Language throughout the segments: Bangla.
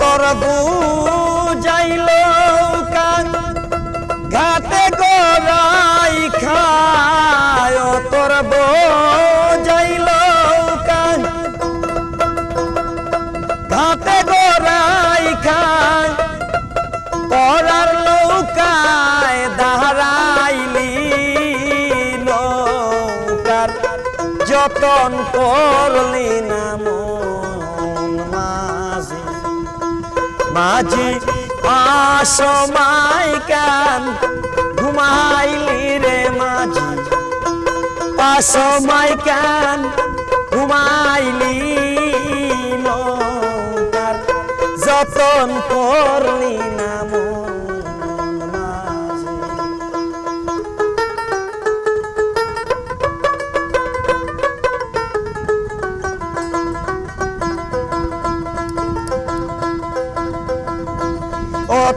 তোর বুঝাইল ঘাটে গোরাই খায়। ও তোর বুঝাইল ঘাটে গোরাই খায়। পরার লৌকায় দাঁড়াইলি নৌকার, যতন করলি না মাঝি আসময় কান ঘুমাইলি রে মাঝি? আসময় কান ঘুমাইলি যতন করলি না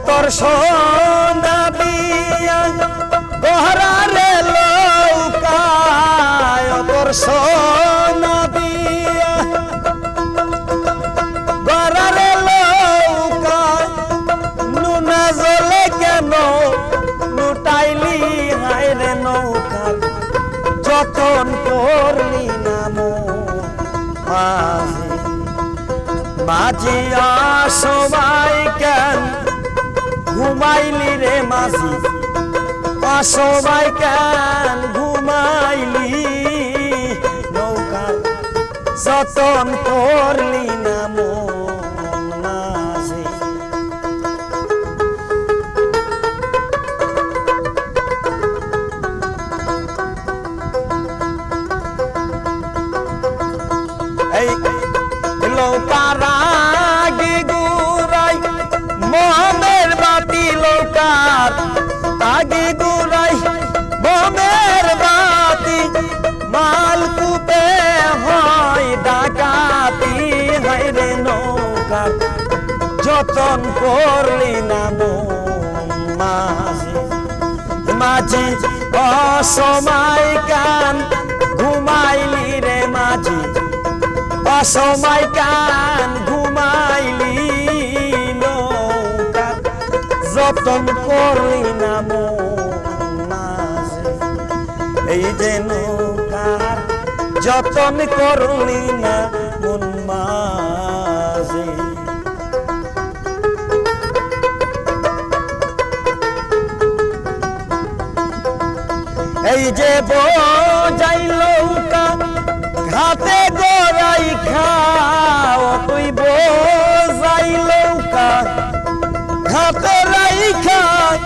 তোর সন্ধ্যা বিয়া গহরা রে লৌকায় তোর সোনা বিয়া গহরা রে জলে কেন লুটাইলি? হায় নৌকা, যতন করলি না মো মাঝি মাঝি সবাই কেন ঘুমাইলি রে মাঝি। সবাই কেন ঘুমাইলি। নৌকা যতন করলি যতন করলি না মাঝি মাঝি অসময় কান ঘুমাইলি রে মাঝি। অসময় কান ঘুমাইলি নৌকা। যতন করলি না মাঝি, এই যে নৌকার যতন করলি না মন মাঝি। এই যে বোঝাই লৌকা ঘাতে গড়াই খাও, তুই বোঝাই লৌকা ঘাতে রাই খায়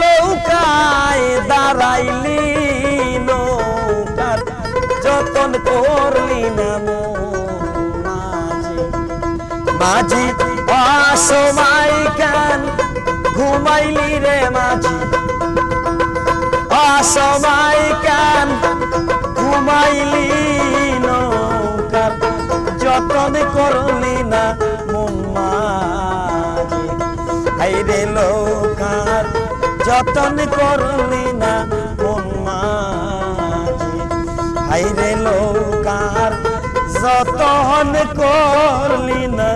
লৌকায় দাঁড়াইলি নৌকার, যতন করলি না মাঝি। অসময় কান ঘুমাইলি রে মাঝি অসময় কান ঘুমাইলি নৌকার যতন করলি না হাইরে লৌকার যতন করলি না হাইরে লৌকার যতন করলি না